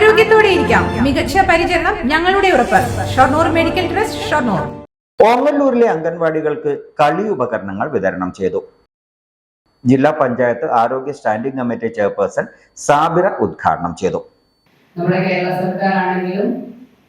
ആരോഗ്യത്തോടെ ഇരിക്കാം മികച്ച പരിചരണം ഞങ്ങളുടെ ഉറപ്പ്. Shoranur medical trust Shoranur. ഓങ്ങല്ലൂരിലെ അംഗൻവാടികൾക്ക് കളി ഉപകരണങ്ങൾ വിതരണം ചെയ്തു. ജില്ലാ പഞ്ചായത്ത് ആരോഗ്യ സ്റ്റാൻഡിംഗ് കമ്മിറ്റി ചെയർപേഴ്സൺ സാബിറ ഉദ്ഘാടനം ചെയ്തു. നമ്മുടെ കേരള സർക്കാർ ആണെങ്കിലും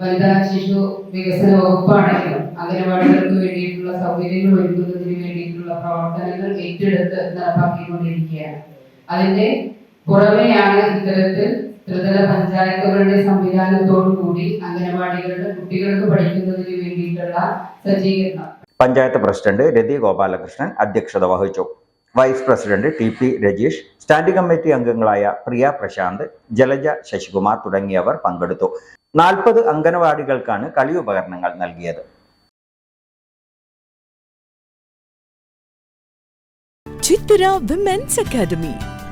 വനിതാ ശിശു വികസന വകുപ്പാണെങ്കിലും അംഗനവാടികൾക്ക് വേണ്ടിയിട്ടുള്ള സൗകര്യങ്ങൾ ഒരുക്കുന്നതിന് വേണ്ടിയിട്ടുള്ള പ്രവർത്തനങ്ങൾ ഏറ്റെടുത്ത് നടപ്പാക്കിക്കൊണ്ടിരിക്കുകയാണ്. അതിന്റെ പുറമെയാണ് ഇത്തരത്തിൽ ത്രിതല പഞ്ചായത്തുകളുടെ സംവിധാനത്തോടു കൂടി അംഗനവാടികളുടെ കുട്ടികൾക്ക് പഠിക്കുന്നതിന് വേണ്ടിയിട്ടുള്ള സജ്ജീകരണം. പഞ്ചായത്ത് പ്രസിഡന്റ് രതി ഗോപാലകൃഷ്ണൻ അധ്യക്ഷത വഹിച്ചു. Vice president T P Rajeesh standing committee അംഗങ്ങളായ പ്രിയ പ്രശാന്ത് ജലജ ശശികുമാർ തുടങ്ങിയവർ പങ്കെടുത്തു. നാൽപ്പത് അംഗനവാടികൾക്കാണ് കളി ഉപകരണങ്ങൾ നൽകിയത്. Chithura women's academy.